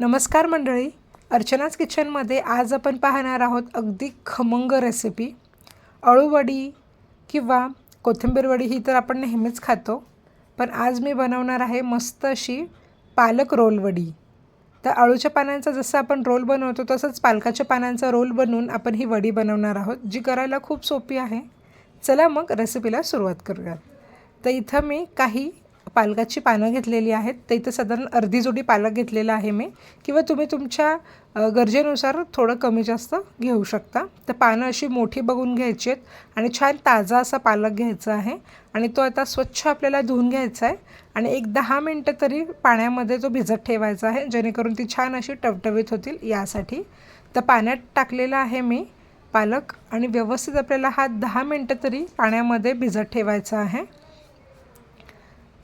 नमस्कार मंडळी. अर्चनाच किचनमध्ये आज आपण पाहणार आहोत अगदी खमंग रेसिपी अळूवडी किंवा कोथिंबीर वडी ही तर आपण नेहमीच खातो. पण आज मी बनवणार आहे मस्त अशी पालक रोल वडी. तर अळूच्या पानांचा जसं आपण रोल बनवतो तसंच पालकाच्या पानांचा रोल बनवून आपण ही वडी बनवणार आहोत जी करायला खूप सोपी आहे. चला मग रेसिपीला सुरुवात करूयात. तर इथं मी काही पालकाची पानं घेतलेली आहेत. तर इथं साधारण अर्धी जोडी पालक घेतलेला आहे मी. किंवा तुम्ही तुमच्या गरजेनुसार थोडं कमी जास्त घेऊ शकता. तर पानं अशी मोठी बघून घ्यायची आहेत आणि छान ताजा असा पालक घ्यायचा आहे. आणि तो आता स्वच्छ आपल्याला धुवून घ्यायचा आहे. आणि एक दहा मिनटं तरी पाण्यामध्ये तो भिजत ठेवायचा आहे. जेणेकरून ती छान अशी टवटवीत होतील यासाठी. तर पाण्यात टाकलेला आहे मी पालक. आणि व्यवस्थित आपल्याला हा दहा मिनटं तरी पाण्यामध्ये भिजत ठेवायचा आहे.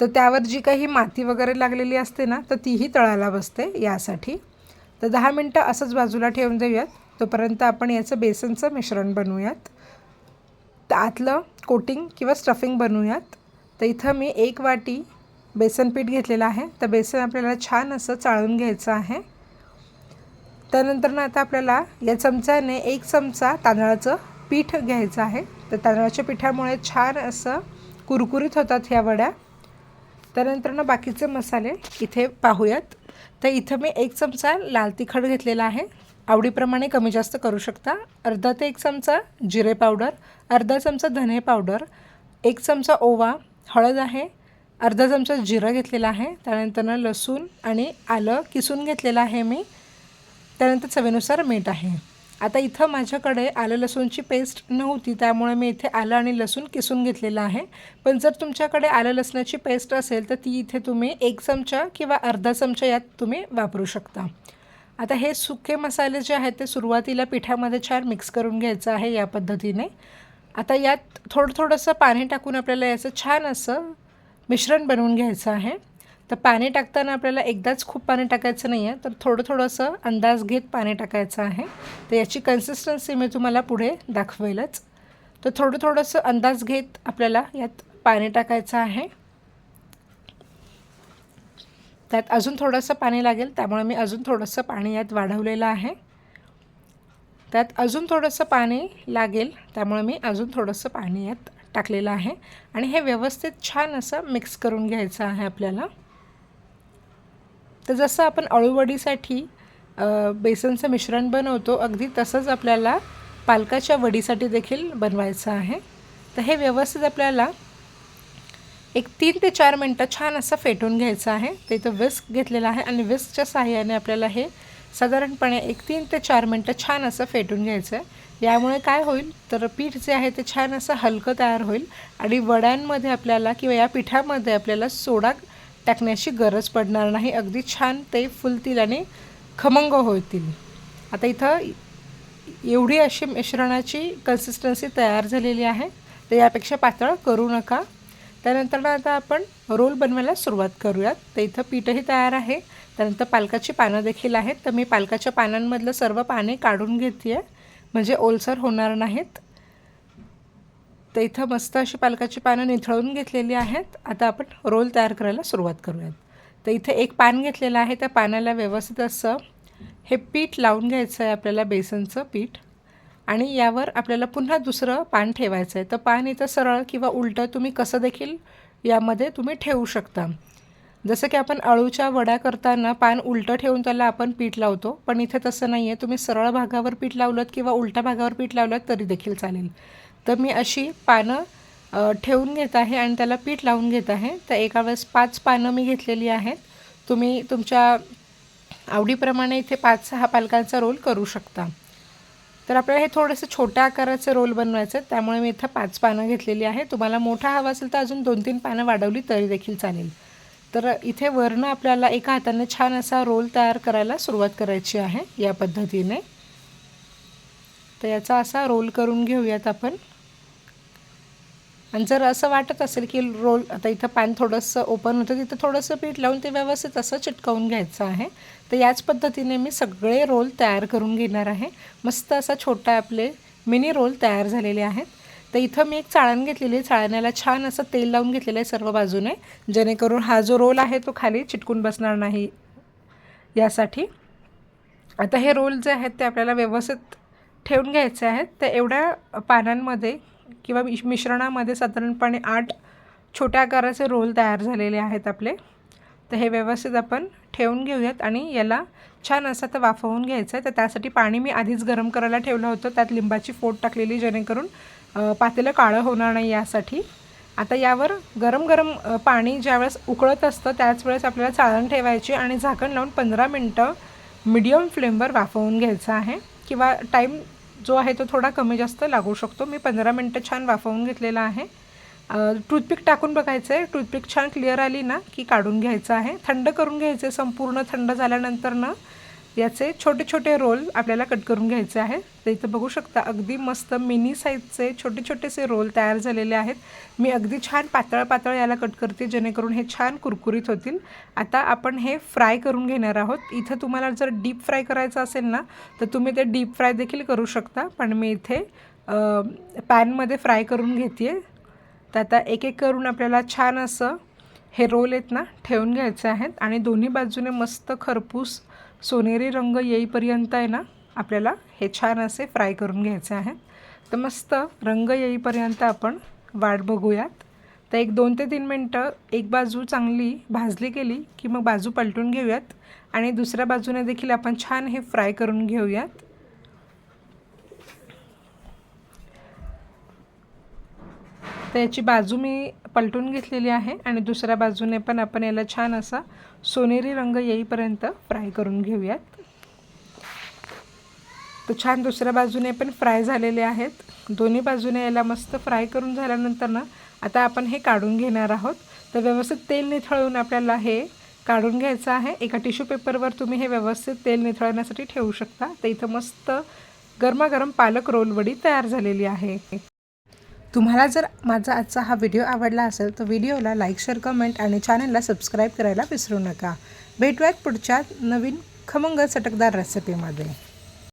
तर त्यावर जी काही माती वगैरे लागलेली असते ना तर तीही तळाला बसते यासाठी. तर दहा मिनटं असंच बाजूला ठेवून देऊयात. तोपर्यंत आपण याचं बेसनचं मिश्रण बनवूयात. तर आतलं कोटिंग किंवा स्टफिंग बनवूयात. तर इथं मी एक वाटी बेसन पीठ घेतलेलं आहे. तर बेसन आपल्याला छान असं चाळून घ्यायचं आहे. त्यानंतर ना आता आपल्याला या चमच्याने एक चमचा तांदळाचं पीठ घ्यायचं आहे. तर तांदळाच्या पिठामुळे छान असं कुरकुरीत होतात ह्या वड्या. त्यानंतर ना बाकीचे मसाले इथे पाहूयात. तर इथं मी एक चमचा लाल तिखट घेतलेला आहे. आवडीप्रमाणे कमी जास्त करू शकता. अर्धा ते एक चमचा जिरे पावडर अर्धा चमचा धने पावडर एक चमचा ओवा हळद आहे अर्धा चमचा जिरं घेतलेला आहे. त्यानंतरनं लसूण आणि आलं किसून घेतलेलं आहे मी. त्यानंतर चवीनुसार मीठ आहे. आता इथं माझ्याकडे आलं लसूणची पेस्ट नव्हती त्यामुळे मी इथे आलं आणि लसूण किसून घेतलेलं आहे. पण जर तुमच्याकडे आलं लसणाची पेस्ट असेल तर ती इथे तुम्ही एक चमचा किंवा अर्धा चमचा यात तुम्ही वापरू शकता. आता हे सुके मसाले जे आहेत ते सुरुवातीला पिठामध्ये छान मिक्स करून घ्यायचं आहे या पद्धतीने. आता यात थोडं थोडंसं पाणी टाकून आपल्याला याचं छान असं मिश्रण बनवून घ्यायचं आहे. तर पाणी टाकताना आपल्याला एकदाच खूप पाणी टाकायचं नाही आहे तर थोडं थोडंसं अंदाज घेत पाणी टाकायचं आहे. तर याची कन्सिस्टन्सी मी तुम्हाला पुढे दाखवेलच. तर थोडं थोडंसं अंदाज घेत आपल्याला यात पाणी टाकायचं आहे. त्यात अजून थोडंसं पाणी लागेल त्यामुळे मी अजून थोडंसं पाणी यात वाढवलेलं आहे. त्यात अजून थोडंसं पाणी लागेल त्यामुळे मी अजून थोडंसं पाणी यात टाकलेलं आहे. आणि हे व्यवस्थित छान असं मिक्स करून घ्यायचं आहे आपल्याला. तर जसं आपण अळूवडीसाठी बेसनचं मिश्रण बनवतो अगदी तसंच आपल्याला पालकाच्या वडीसाठी देखील बनवायचं आहे. तर हे व्यवस्थित आपल्याला एक तीन ते चार मिनटं छान असं फेटून घ्यायचं आहे. तर इथं विस्क घेतलेलं आहे आणि विस्कच्या साहाय्याने आपल्याला हे साधारणपणे एक तीन ते चार मिनटं छान असं फेटून घ्यायचं आहे. यामुळे काय होईल? तर पीठ जे आहे ते छान असं हलकं तयार होईल आणि वड्यांमध्ये आपल्याला किंवा या पिठामध्ये आपल्याला सोडा टाकण्याची गरज पडणार नाही. अगदी छान ते फुलतील आणि खमंग होतील. आता इथं एवढी अशी मिश्रणाची कन्सिस्टन्सी तयार झालेली आहे. तर यापेक्षा पातळ करू नका. त्यानंतर आता आपण रोल बनवायला सुरुवात करूयात. तर इथं पीठही तयार आहे. त्यानंतर पालकाची पानं देखील आहेत. तर मी पालकाच्या पानांमधलं सर्व पाने काढून घेते आहे. म्हणजे ओलसर होणार नाहीत. तर इथं मस्त अशी पालकाची पानं निथळून घेतलेली आहेत. आता आपण रोल तयार करायला सुरुवात करूयात. तर इथे एक पान घेतलेलं आहे. त्या पानाला व्यवस्थित असं हे पीठ लावून घ्यायचं आहे आपल्याला बेसनचं पीठ. आणि यावर आपल्याला पुन्हा दुसरं पान ठेवायचं आहे तर पान इथं सरळ किंवा उलटं तुम्ही कसं देखील यामध्ये तुम्ही ठेवू शकता. जसं की आपण अळूच्या वड्या करताना पान उलटं ठेवून त्याला आपण पीठ लावतो. पण इथे तसं नाही आहे तुम्ही सरळ भागावर पीठ लावलं किंवा उलट्या भागावर पीठ लावलं तरी देखील चालेल. तर मी अशी पानं ठेवून घेत आहे आणि त्याला पीठ लावून घेत आहे. तर एका वेळेस पाच पानं मी घेतलेली आहेत. तुम्ही तुमच्या आवडीप्रमाणे इथे पाच सहा पालकांचा रोल करू शकता. तर आपल्याला हे थोडंसं छोट्या आकाराचं रोल बनवायचं आहे. त्यामुळे मी इथं पाच पानं घेतलेली आहे. तुम्हाला मोठा हवा असेल तर अजून दोन तीन पानं वाढवली तरी देखील चालेल. तर इथे वरनं आपल्याला एका हाताने छान असा रोल तयार करायला सुरुवात करायची आहे या पद्धतीने. तर याचा असा रोल करून घेऊयात आपण. आणि जर असं वाटत असेल की रोल आता इथं पॅन थोडंसं ओपन होतं तिथं थोडंसं पीठ लावून ते व्यवस्थित असं चिटकवून घ्यायचं आहे. तर याच पद्धतीने मी सगळे रोल तयार करून घेणार आहे. मस्त असा छोटा आपले मिनी रोल तयार झालेले आहेत. तर इथं मी एक चाळण घेतलेली आहे. चाळण्याला छान असं तेल लावून घेतलेलं आहे सर्व बाजूने जेणेकरून हा जो रोल आहे तो खाली चिटकून बसणार नाही यासाठी. आता हे रोल जे आहेत ते आपल्याला व्यवस्थित ठेवून घ्यायचे आहेत. तर एवढ्या पानांमध्ये किंवा मिश मिश्रणामध्ये साधारणपणे आठ छोट्या आकाराचे रोल तयार झालेले आहेत आपले. तर हे व्यवस्थित आपण ठेवून घेऊयात आणि याला छान असं तर वाफवून घ्यायचं आहे. तर त्यासाठी पाणी मी आधीच गरम करायला ठेवलं होतं. त्यात लिंबाची फोड टाकलेली जेणेकरून पातेलं काळं होणार नाही यासाठी. आता यावर गरम गरम पाणी ज्यावेळेस उकळत असतं त्याच वेळेस आपल्याला चाळण ठेवायची आणि झाकण लावून पंधरा मिनटं मिडियम फ्लेमवर वाफवून घ्यायचं आहे. किंवा टाईम जो आहे तो थोडा कमी जास्त लागू शकतो. मी पंधरा मिनटं छान वाफवून घेतलेला आहे. टूथपिक टाकून बघायचं आहे टूथपिक छान क्लिअर आली ना की काढून घ्यायचं आहे. थंड करून घ्यायचं आहे संपूर्ण थंड झाल्यानंतर ना याचे छोटे छोटे रोल आपल्याला कट करून घ्यायचे आहेत. तर इथं बघू शकता अगदी मस्त मिनी साईजचे छोटे छोटेसे रोल तयार झालेले आहेत. मी अगदी छान पातळ पातळ याला कट करते जेणेकरून हे छान कुरकुरीत होतील. आता आपण हे फ्राय करून घेणार आहोत. इथं तुम्हाला जर डीप फ्राय करायचं असेल ना तर तुम्ही ते डीप फ्राय देखील करू शकता. पण मी इथे पॅनमध्ये फ्राय करून घेते तर आता एक एक करून आपल्याला छान असं हे रोल आहेत ना ठेवून घ्यायचे आहेत. आणि दोन्ही बाजूने मस्त खरपूस सोनेरी रंग येईपर्यंत आहे ना आपल्याला हे छान असे फ्राय करून घ्यायचे आहेत. तर मस्त रंग येईपर्यंत आपण वाट बघूयात. तर एक दोन ते तीन मिनटं एक बाजू चांगली भाजली गेली की मग बाजू पलटून घेऊयात. आणि दुसऱ्या बाजूने देखील आपण छान हे फ्राय करून घेऊयात. तर याची बाजू मी पलटून घेतलेली आहे आणि दुसऱ्या बाजूने पण आपण याला छान असा सोनेरी रंग येईपर्यंत फ्राय करून घेऊयात. तर छान दुसऱ्या बाजूने पण फ्राय झालेले आहेत. दोन्ही बाजूने याला मस्त फ्राय करून झाल्यानंतर ना आता आपण हे काढून घेणार आहोत. तर व्यवस्थित तेल निथळून आपल्याला हे काढून घ्यायचं आहे. एका टिश्यू पेपरवर तुम्ही हे व्यवस्थित तेल निथळण्यासाठी ठेवू शकता. तर इथं मस्त गरमागरम पालक रोलवडी तयार झालेली आहे. तुम्हाला जर माझा आजचा हा व्हिडिओ आवडला असेल तर व्हिडिओला लाईक शेअर कमेंट आणि चॅनलला सबस्क्राईब करायला विसरू नका. भेटूयात पुढच्या नवीन खमंग चटकदार रेसिपीमध्ये